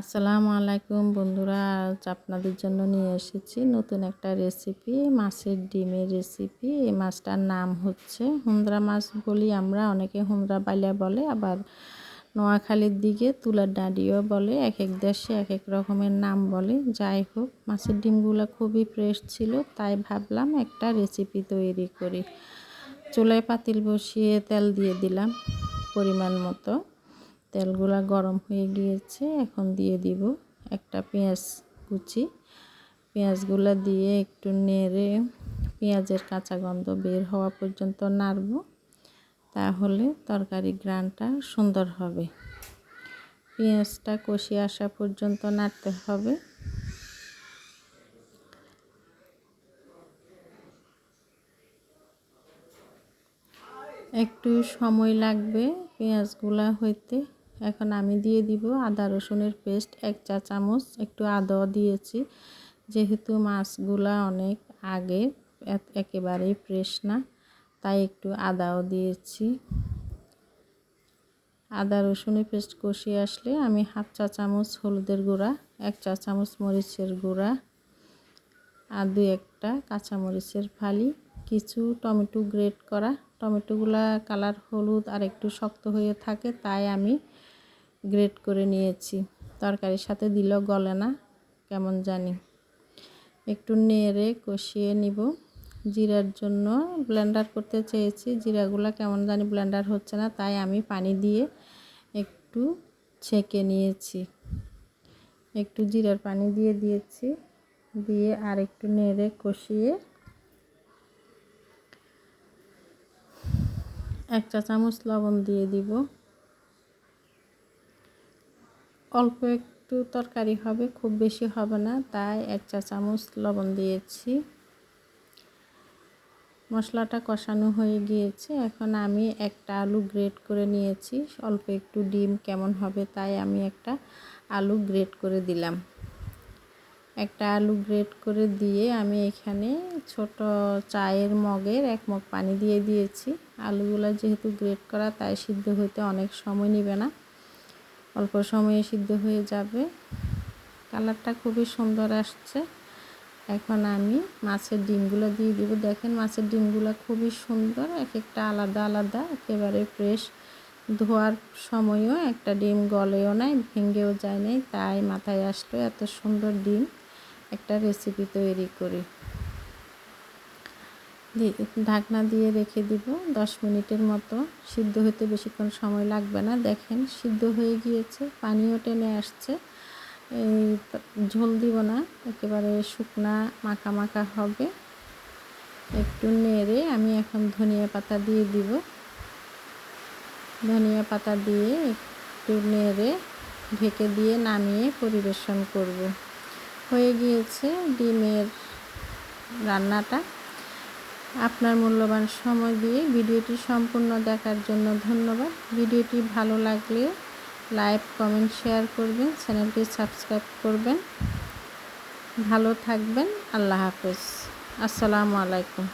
আসসালামু আলাইকুম বন্ধুরা, আজ আপনাদের জন্য নিয়ে এসেছি নতুন একটা রেসিপি মাছের ডিমের রেসিপি এই মাছটার নাম হচ্ছে হুন্দ্রা মাছ বলি আমরা, অনেকে হুন্দ্রা বাইলা বলে, আবার নোয়াখালীর দিকে তুলার ডাঁডিও বলে এক এক দেশে এক এক রকমের নাম বলে। যাই হোক, মাছের ডিমগুলো খুবই ফ্রেশ ছিল, তাই ভাবলাম একটা রেসিপি তৈরি করি। চুলায় পাতিল বসিয়ে তেল দিয়ে দিলাম পরিমাণ মতো। তেলগুলা গরম হয়ে গিয়েছে, এখন দিয়ে দিব একটা পেঁয়াজ কুচি। পেঁয়াজগুলো দিয়ে একটু নেড়ে পেঁয়াজের কাঁচা গন্ধ বের হওয়া পর্যন্ত নাড়ব, তাহলে তরকারি গ্রানটা সুন্দর হবে। পেঁয়াজটা কষিয়ে আসা পর্যন্ত নাড়তে হবে। একটু সময় লাগবে পেঁয়াজগুলা হইতে। এখন আমি দিয়ে দিব আদা রসুনের পেস্ট, এক চা চামচ, একটু আদাও দিয়েছি। যেহেতু মাছগুলা অনেক আগে একেবারেই ফ্রেশ না, তাই একটু আদাও দিয়েছি। আদা রসুনের পেস্ট কষিয়ে আসলে আমি হাফ চা চামচ হলুদের গুঁড়া, এক চা চামচ মরিচের গুঁড়া আর দু একটা কাঁচামরিচের ফালি, কিছু টমেটো গ্রেট করা। টমেটোগুলা কালার হলুদ আর একটু শক্ত হয়ে থাকে, তাই আমি গ্রেট করে নিয়েছি। তরকারির সাথে দিলেও গলে না, কেমন জানি। একটু নেড়ে কষিয়ে নিব। জিরার জন্য ব্লেন্ডার করতে চেয়েছি। জিরাগুলো কেমন জানি ব্লেন্ডার হচ্ছে না, তাই আমি পানি দিয়ে একটু ছেঁকে নিয়েছি। একটু জিরার পানি দিয়ে দিয়েছি। দিয়ে আর একটু নেড়ে কষিয়ে এক চা চামচ লবণ দিয়ে দিব। অল্প একটু তরকারি হবে, খুব বেশি হবে না। তাই এক চা চামচ লবণ দিয়েছি। মশলাটা কষানো হয়ে গিয়েছে। এখন আমি একটা আলু গ্রেট করে নিয়েছি। অল্প একটু ডিম কেমন হবে তাই আমি একটা আলু গ্রেট করে দিলাম। একটা আলু গ্রেট করে দিয়ে আমি এখানে ছোট চায়ের মগের এক মগ পানি দিয়ে দিয়েছি। আলুগুলো যেহেতু গ্রেট করা, তাই সিদ্ধ হতে অনেক সময় নেবে না। অল্প সময়ে সিদ্ধ হয়ে যাবে। কালারটা খুবই সুন্দর আসছে। এখন আমি মাছের ডিমগুলো দিয়ে দিব। দেখেন মাছের ডিমগুলো খুবই সুন্দর এক একটা আলাদা আলাদা, একেবারে ফ্রেশ। ধোয়ার সময়ও একটা ডিম গলেও নাই, ভেঙেও যায় নাই, তাই মাথায় আসলো এত সুন্দর ডিম। একটা রেসিপি তৈরি করি। ঢাকনা দিয়ে রেখে দিব দশ মিনিটের মতো। সিদ্ধ হতে বেশিক্ষণ সময় লাগবে না। দেখেন, সিদ্ধ হয়ে গিয়েছে, পানিও টেনে আসছে। এই ঝোল দিব না, একেবারে শুকনা মাখা মাখা হবে। একটু নেড়ে আমি এখন ধনিয়া পাতা দিয়ে দিব। ধনিয়া পাতা দিয়ে একটু নেড়ে ঢেকে দিয়ে নামিয়ে পরিবেশন করব। হয়ে গিয়েছে ডিমের রান্নাটা। আপনার মূল্যবান সময় দিয়ে ভিডিওটি সম্পূর্ণ দেখার জন্য ধন্যবাদ। ভিডিওটি ভালো লাগলে লাইক, কমেন্ট, শেয়ার করবেন, চ্যানেলটি সাবস্ক্রাইব করবেন। ভালো থাকবেন। আল্লাহ হাফেজ। আসসালামু আলাইকুম।